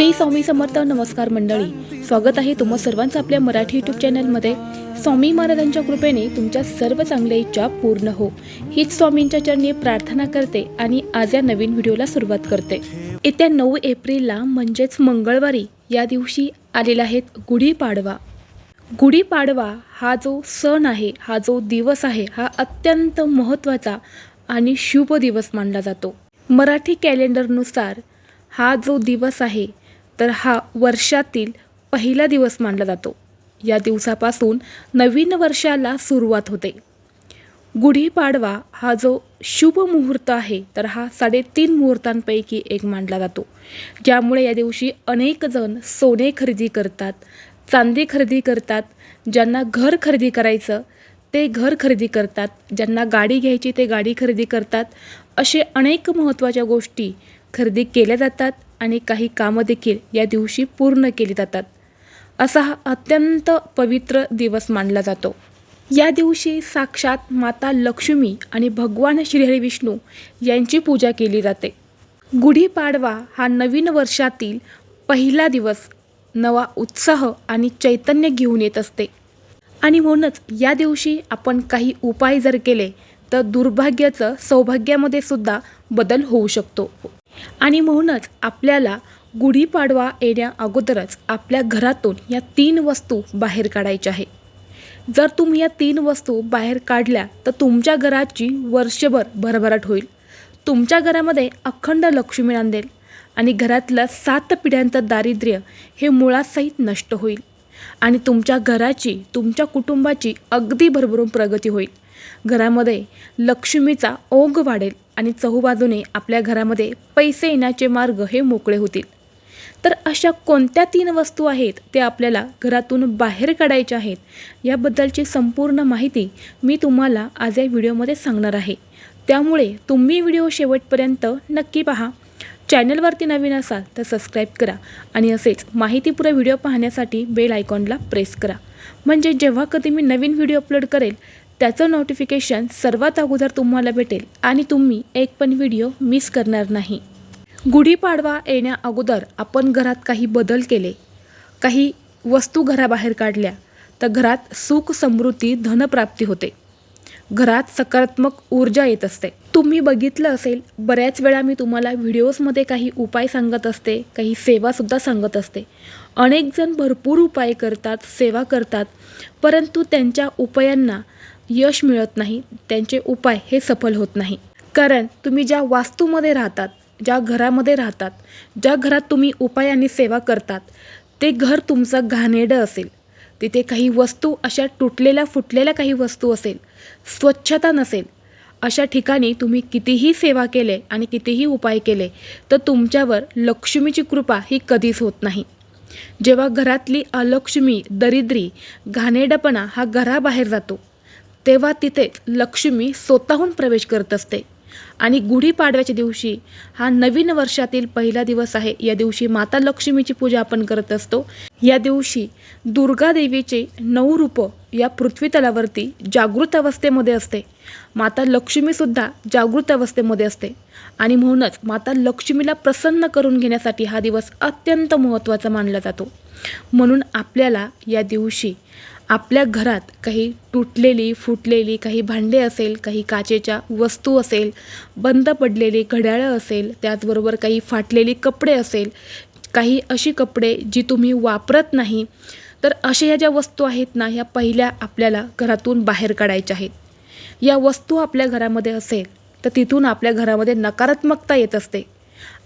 श्री स्वामी समर्थ नमस्कार मंडळी. स्वागत आहे तुम्हा सर्वांचं आपल्या मराठी यूट्यूब चॅनलमध्ये स्वामी महाराजांच्या कृपेने तुमच्या सर्व चांगल्या इच्छा पूर्ण हो. हीच स्वामींच्या चरणी प्रार्थना करते आणि आज या नवीन व्हिडिओला सुरुवात करते. येत्या नऊ एप्रिलला म्हणजेच मंगळवारी या दिवशी आलेला आहेत गुढीपाडवा. गुढीपाडवा हा जो सण आहे हा जो दिवस आहे हा अत्यंत महत्त्वाचा आणि शुभ दिवस मानला जातो. मराठी कॅलेंडरनुसार हा जो दिवस आहे तर हा वर्षातील पहिला दिवस मानला जातो. या दिवसापासून नवीन वर्षाला सुरुवात होते. गुढीपाडवा हा जो शुभ मुहूर्त आहे तर हा साडेतीन मुहूर्तांपैकी एक मानला जातो. ज्यामुळे या दिवशी अनेक जण सोने खरेदी करतात चांदी खरेदी करतात ज्यांना घर खरेदी करायचं ते घर खरेदी करतात ज्यांना गाडी घ्यायची ते गाडी खरेदी करतात. असे अनेक महत्त्वाच्या गोष्टी खरेदी केल्या जातात. आणि काही कामं देखील या दिवशी पूर्ण केली जातात. असा हा अत्यंत पवित्र दिवस मानला जातो. या दिवशी साक्षात माता लक्ष्मी आणि भगवान श्रीहरी विष्णू यांची पूजा केली जाते. गुढीपाडवा हा नवीन वर्षातील पहिला दिवस. नवा उत्साह आणि चैतन्य घेऊन येत असते. आणि म्हणूनच या दिवशी आपण काही उपाय जर केले तर दुर्भाग्याचं सौभाग्यामध्ये सुद्धा बदल होऊ शकतो. आणि म्हणूनच आपल्याला गुढीपाडवा येण्या अगोदरच आपल्या घरातून या तीन वस्तू बाहेर काढायच्या आहे. जर तुम्ही या तीन वस्तू बाहेर काढल्या तर तुमच्या घराची वर्षभर भरभराट होईल. तुमच्या घरामध्ये अखंड लक्ष्मी नांदेल आणि घरातलं सात पिढ्यांचं दारिद्र्य हे मुळासहित नष्ट होईल. आणि तुमच्या घराची तुमच्या कुटुंबाची अगदी भरभरून प्रगती होईल. घरामध्ये लक्ष्मीचा ओघ वाढेल. आणि चहूबाजूने आपल्या घरामध्ये पैसे येण्याचे मार्ग हे मोकळे होतील. तर अशा कोणत्या तीन वस्तू आहेत ते आपल्याला घरातून बाहेर काढायच्या आहेत याबद्दलची संपूर्ण माहिती मी तुम्हाला आज या व्हिडिओमध्ये सांगणार आहे. त्यामुळे तुम्ही व्हिडिओ शेवटपर्यंत नक्की पहा. चॅनलवरती नवीन असाल तर सबस्क्राईब करा आणि असेच माहितीपूर्ण व्हिडिओ पाहण्यासाठी बेल आयकॉनला प्रेस करा. म्हणजे जेव्हा कधी मी नवीन व्हिडिओ अपलोड करेल त्याचं नोटिफिकेशन सर्वात अगोदर तुम्हाला भेटेल आणि तुम्ही एक पण व्हिडिओ मिस करणार नाही. गुढीपाडवा येण्या अगोदर आपण घरात काही बदल केले. काही वस्तू घराबाहेर काढल्या तर घरात सुख समृद्धी धनप्राप्ती होते. घरात सकारात्मक ऊर्जा येत असते. तुम्ही बघितलं असेल बऱ्याच वेळा मी तुम्हाला व्हिडिओजमध्ये काही उपाय सांगत असते काही सेवासुद्धा सांगत असते. अनेक जण भरपूर उपाय करतात सेवा करतात परंतु त्यांच्या उपायांना यश मिळत नाही त्यांचे उपाय हे सफल होत नाही. कारण तुम्ही ज्या वास्तूमध्ये राहतात ज्या घरामध्ये राहतात ज्या घरात तुम्ही उपाय आणि सेवा करतात ते घर तुमचं घाणेरडं असेल. तिथे काही वस्तू अशा तुटलेल्या फुटलेल्या काही वस्तू असेल स्वच्छता नसेल. अशा ठिकाणी तुम्ही कितीही सेवा केले आणि कितीही उपाय केले तर तुमच्यावर लक्ष्मीची कृपा ही कधीच होत नाही. जेव्हा घरातली अलक्ष्मी दरिद्री घाणेरडपणा हा घराबाहेर जातो तेव्हा तिथेच लक्ष्मी स्वतःहून प्रवेश करत असते. आणि गुढीपाडव्याच्या दिवशी हा नवीन वर्षातील पहिला दिवस आहे. या दिवशी माता लक्ष्मीची पूजा आपण करत असतो. या दिवशी दुर्गा देवीचे नऊ रूपं या पृथ्वीतलावरती जागृत अवस्थेमध्ये असते. माता लक्ष्मीसुद्धा जागृत अवस्थेमध्ये असते. आणि म्हणूनच माता लक्ष्मीला प्रसन्न करून घेण्यासाठी हा दिवस अत्यंत महत्त्वाचा मानला जातो. म्हणून आपल्याला या दिवशी आपल्या घरात काही तुटलेली फुटलेली काही भांडे असेल काही काचेच्या वस्तू असेल बंद पडलेली घड्याळं असेल त्याचबरोबर काही फाटलेली कपडे असेल काही अशी कपडे जी तुम्ही वापरत नाही तर अशा ह्या ज्या वस्तू आहेत ना ह्या पहिल्या आपल्याला घरातून बाहेर काढायच्या आहेत. या वस्तू आपल्या घरामध्ये असेल तर तिथून आपल्या घरामध्ये नकारात्मकता येत असते.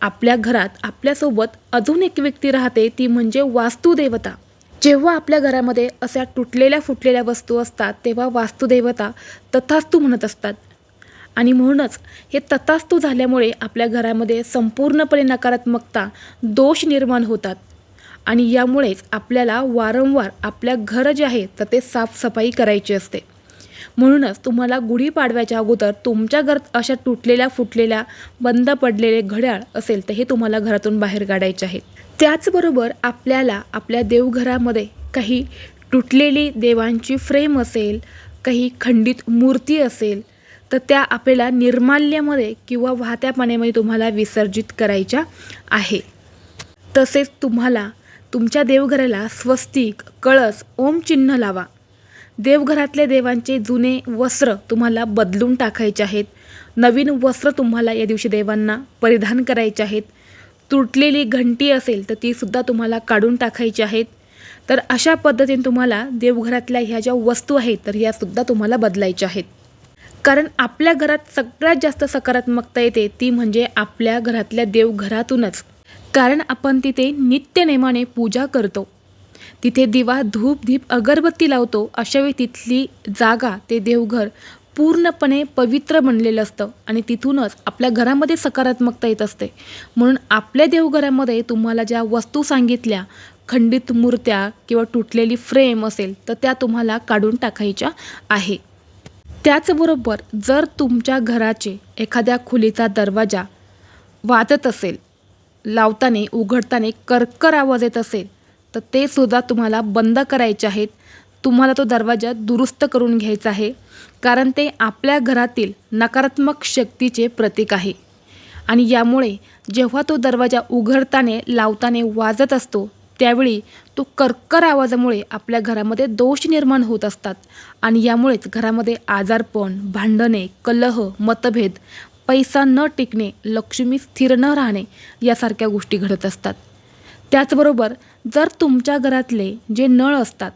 आपल्या घरात आपल्यासोबत अजून एक व्यक्ती राहते ती म्हणजे वास्तुदेवता. जेव्हा आपल्या घरामध्ये अशा तुटलेल्या फुटलेल्या वस्तू असतात तेव्हा वास्तुदेवता तथास्तू म्हणत असतात. आणि म्हणूनच हे तथास्तू झाल्यामुळे आपल्या घरामध्ये संपूर्णपणे नकारात्मकता दोष निर्माण होतात. आणि यामुळेच आपल्याला वारंवार आपल्या घर जे आहे तर ते साफसफाई करायची असते. म्हणूनच तुम्हाला गुढीपाडव्याच्या अगोदर तुमच्या घरात अशा तुटलेल्या फुटलेल्या बंद पडलेले घड्याळ असेल तर हे तुम्हाला घरातून बाहेर काढायचे आहेत त्याचबरोबर आपल्याला आपल्या देवघरामध्ये काही तुटलेली देवांची फ्रेम असेल काही खंडित मूर्ती असेल तर त्या आपल्याला निर्माल्यामध्ये किंवा वाहत्या पाण्यामध्ये तुम्हाला विसर्जित करायच्या आहे. तसेच तुम्हाला तुमच्या देवघराला स्वस्तिक कळस ओम चिन्ह लावा. देवघरातले देवांचे जुने वस्त्र तुम्हाला बदलून टाकायचे आहेत. नवीन वस्त्र तुम्हाला या दिवशी देवांना परिधान करायचे आहेत. तुटलेली घंटी असेल तर तीसुद्धा तुम्हाला काढून टाकायची आहेत. तर अशा पद्धतीने तुम्हाला देवघरातल्या ह्या ज्या वस्तू आहेत तर ह्यासुद्धा तुम्हाला बदलायच्या आहेत. कारण आपल्या घरात सगळ्यात जास्त सकारात्मकता येते ती म्हणजे आपल्या घरातल्या देवघरातूनच. कारण आपण तिथे नित्यनेमाने पूजा करतो. तिथे दिवा धूप धीप अगरबत्ती लावतो अशावेळी तिथली जागा ते देवघर पूर्णपणे पवित्र बनलेलं असतं आणि तिथूनच आपल्या घरामध्ये सकारात्मकता येत असते. म्हणून आपल्या देवघरामध्ये तुम्हाला ज्या वस्तू सांगितल्या खंडित मूर्त्या किंवा तुटलेली फ्रेम असेल तर त्या तुम्हाला काढून टाकायच्या आहे. त्याचबरोबर जर तुमच्या घराचे एखाद्या खोलीचा दरवाजा वाजत असेल लावताना उघडताना कर्कर आवाज येत असेल तर ते सुद्धा तुम्हाला बंद करायचे आहेत. तुम्हाला तो दरवाजा दुरुस्त करून घ्यायचा आहे. कारण ते आपल्या घरातील नकारात्मक शक्तीचे प्रतीक आहे. आणि यामुळे जेव्हा तो दरवाजा उघडताने लावताने वाजत असतो त्यावेळी तो कर्कर आवाजामुळे आपल्या घरामध्ये दोष निर्माण होत असतात. आणि यामुळेच घरामध्ये आजारपण भांडणे कलह मतभेद पैसा न टिकणे लक्ष्मी स्थिर न राहणे यासारख्या गोष्टी घडत असतात. त्याचबरोबर जर तुमच्या घरातले जे नळ असतात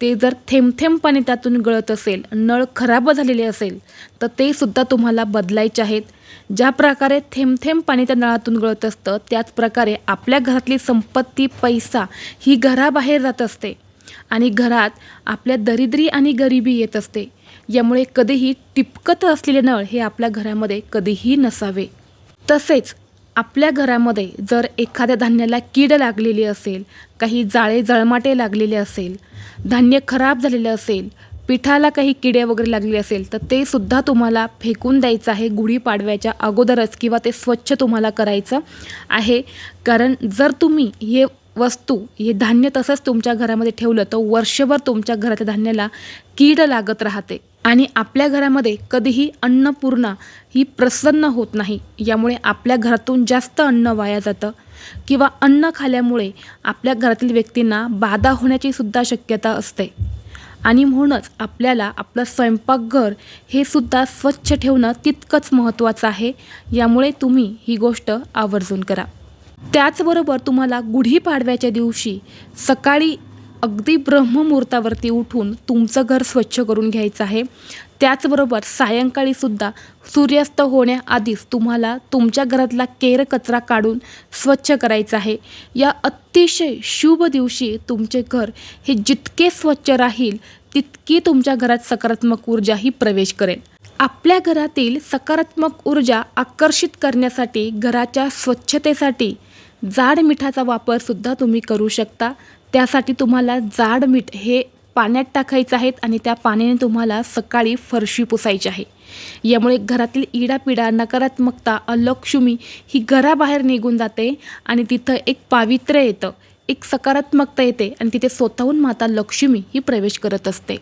ते जर थेंब थेंब पाणी त्यातून गळत असेल नळ खराब झालेले असेल तर ते सुद्धा तुम्हाला बदलायचे आहेत. ज्या प्रकारे थेंब थेंब पाणी त्या नळातून गळत असतं त्याच प्रकारे आपल्या घरातली संपत्ती पैसा ही घराबाहेर जात असते. आणि घरात आपल्या दरिद्री आणि गरिबी येत असते. यामुळे कधीही टिपकत असलेले नळ हे आपल्या घरामध्ये कधीही नसावे. तसेच आपल्या घरामध्ये जर एखाद्या धान्याला कीड लागलेली असेल काही जाळे जळमाटे लागलेले असेल धान्य खराब झालेलं असेल पिठाला काही किडे वगैरे लागले असेल तर ते सुद्धा तुम्हाला फेकून द्यायचं आहे गुढीपाडव्याच्या अगोदरच किंवा ते स्वच्छ तुम्हाला करायचं आहे. कारण जर तुम्ही हे वस्तू हे धान्य तसंच तुमच्या घरामध्ये ठेवलं तर वर्षभर तुमच्या घराच्या धान्याला कीड लागत राहते. आणि आपल्या घरामध्ये कधीही अन्नपूर्णा ही प्रसन्न होत नाही. यामुळे आपल्या घरातून जास्त अन्न वाया जातं किंवा अन्न खाल्यामुळे आपल्या घरातील व्यक्तींना बाधा होण्याची सुद्धा शक्यता असते. आणि म्हणूनच आपल्याला आपलं स्वयंपाकघर हे सुद्धा स्वच्छ ठेवणं तितकंच महत्त्वाचं आहे. यामुळे तुम्ही ही गोष्ट आवर्जून करा. त्याचबरोबर तुम्हाला गुढीपाडव्याच्या दिवशी सकाळी अगदी ब्रह्ममुहूर्तावरती उठून तुमचं घर स्वच्छ करून घ्यायचं आहे. त्याचबरोबर सायंकाळी सुद्धा सूर्यास्त होण्याआधीच तुम्हाला तुमच्या घरातला केर कचरा काढून स्वच्छ करायचा आहे. या अतिशय शुभ दिवशी तुमचे घर हे जितके स्वच्छ राहील तितकी तुमच्या घरात सकारात्मक ऊर्जा ही प्रवेश करेल. आपल्या घरातील सकारात्मक ऊर्जा आकर्षित करण्यासाठी घराच्या स्वच्छतेसाठी जाड मिठाचा वापरसुद्धा तुम्ही करू शकता. त्यासाठी तुम्हाला जाड मीठ हे पाण्यात टाकायचं आहेत आणि त्या पाण्याने तुम्हाला सकाळी फरशी पुसायची आहे. यामुळे घरातील इडापिडा नकारात्मकता अलक्ष्मी ही घराबाहेर निघून जाते आणि तिथं एक पावित्र्य येतं एक सकारात्मकता येते आणि तिथे स्वतःहून माता लक्ष्मी ही प्रवेश करत असते.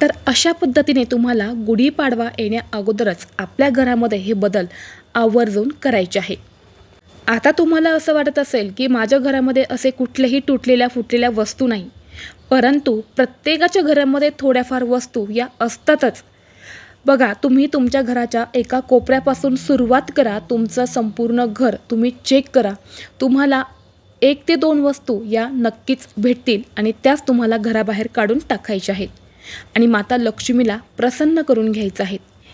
तर अशा पद्धतीने तुम्हाला गुढीपाडवा येण्या अगोदरच आपल्या घरामध्ये हे बदल आवर्जून करायचे आहे. आता तुम्हाला असं वाटत असेल की माझ्या घरामध्ये असे कुठलेही तुटलेल्या फुटलेल्या वस्तू नाही परंतु प्रत्येकाच्या घरामध्ये थोड्याफार वस्तू या असतातच. बघा तुम्ही तुमच्या घराच्या एका कोपऱ्यापासून सुरुवात करा तुमचं संपूर्ण घर तुम्ही चेक करा. तुम्हाला एक ते दोन वस्तू या नक्कीच भेटतील आणि त्याच तुम्हाला घराबाहेर काढून टाकायच्या आहेत. आणि माता लक्ष्मीला प्रसन्न करून घ्यायचं आहेत.